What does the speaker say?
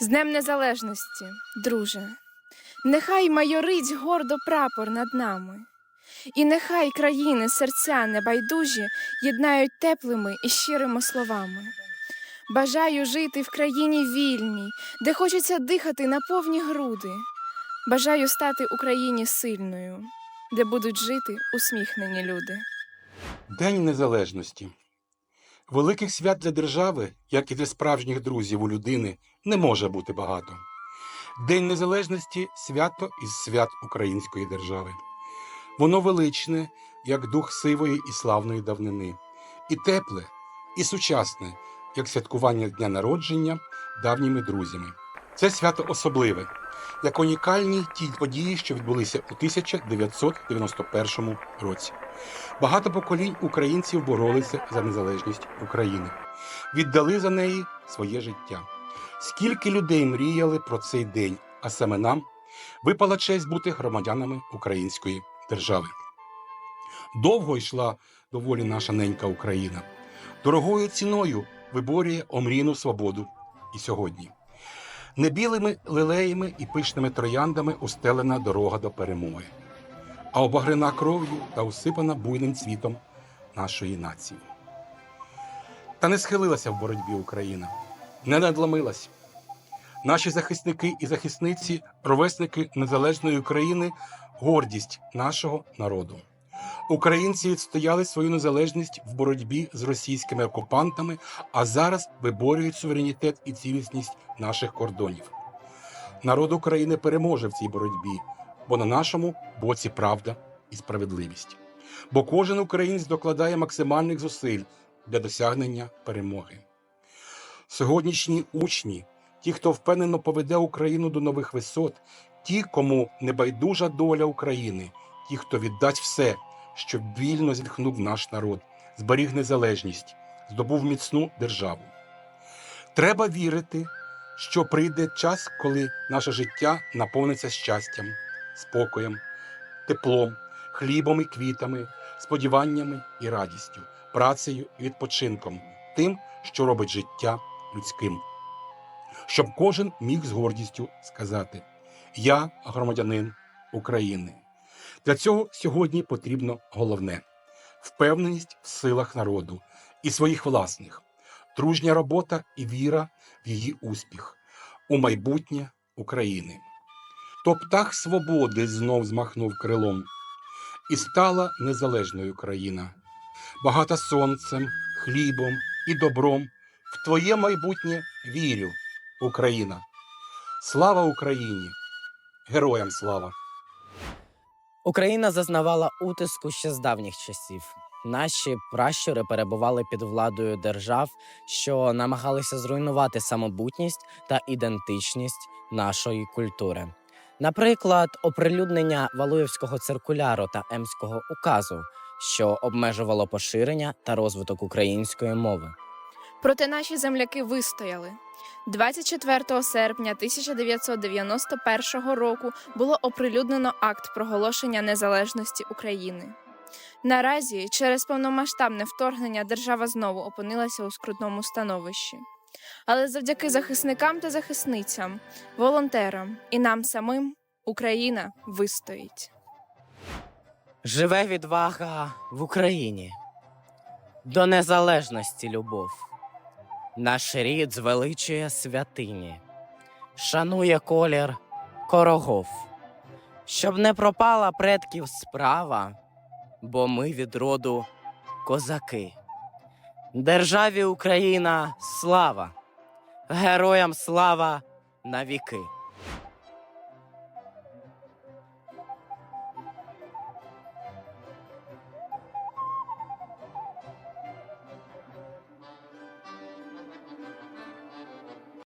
З Днем Незалежності, друже, нехай майорить гордо прапор над нами, і нехай країни серця небайдужі єднають теплими і щирими словами. Бажаю жити в країні вільній, де хочеться дихати на повні груди. Бажаю стати Україні сильною, де будуть жити усміхнені люди. День Незалежності. Великих свят для держави, як і для справжніх друзів у людини, не може бути багато. День Незалежності свято із свят Української держави. Воно величне, як дух сивої і славної давнини, і тепле, і сучасне, як святкування дня народження давніми друзями. Це свято особливе, як унікальні ті події, що відбулися у 1991 році. Багато поколінь українців боролися за незалежність України, віддали за неї своє життя. Скільки людей мріяли про цей день, а саме нам випала честь бути громадянами української держави. Довго йшла доволі наша ненька Україна. Дорогою ціною виборює омрійну свободу і сьогодні. Не білими лилеями і пишними трояндами устелена дорога до перемоги а обагрена кров'ю та усипана буйним цвітом нашої нації. Та не схилилася в боротьбі Україна, не надломилась. Наші захисники і захисниці, ровесники незалежної України, гордість нашого народу. Українці відстояли свою незалежність в боротьбі з російськими окупантами, а зараз виборюють суверенітет і цілісність наших кордонів. Народ України переможе в цій боротьбі, бо на нашому боці правда і справедливість. Бо кожен українець докладає максимальних зусиль для досягнення перемоги. Сьогоднішні учні, ті, хто впевнено поведе Україну до нових висот, ті, кому не байдужа доля України, ті, хто віддасть все, щоб вільно зітхнув наш народ, зберіг незалежність, здобув міцну державу. Треба вірити, що прийде час, коли наше життя наповниться щастям, спокоєм, теплом, хлібом і квітами, сподіваннями і радістю, працею і відпочинком, тим, що робить життя людським. Щоб кожен міг з гордістю сказати: Я громадянин України. Для цього сьогодні потрібно головне впевненість в силах народу і своїх власних, дружня робота і віра в її успіх у майбутнє України. То птах свободи знов змахнув крилом, і стала незалежною країна, багата сонцем, хлібом і добром. В твоє майбутнє вірю, Україна. Слава Україні! Героям слава! Україна зазнавала утиску ще з давніх часів. Наші пращури перебували під владою держав, що намагалися зруйнувати самобутність та ідентичність нашої культури. Наприклад, оприлюднення Валуєвського циркуляру та Емського указу, що обмежувало поширення та розвиток української мови. Проте наші земляки вистояли. 24 серпня 1991 року було оприлюднено акт проголошення незалежності України. Наразі, через повномасштабне вторгнення, держава знову опинилася у скрутному становищі. Але завдяки захисникам та захисницям, волонтерам і нам самим Україна вистоїть. Живе відвага в Україні. До незалежності любов. Наш рід звеличує святині, шанує колір корогов, щоб не пропала предків справа, бо ми від роду козаки. Державі Україна слава, героям слава навіки.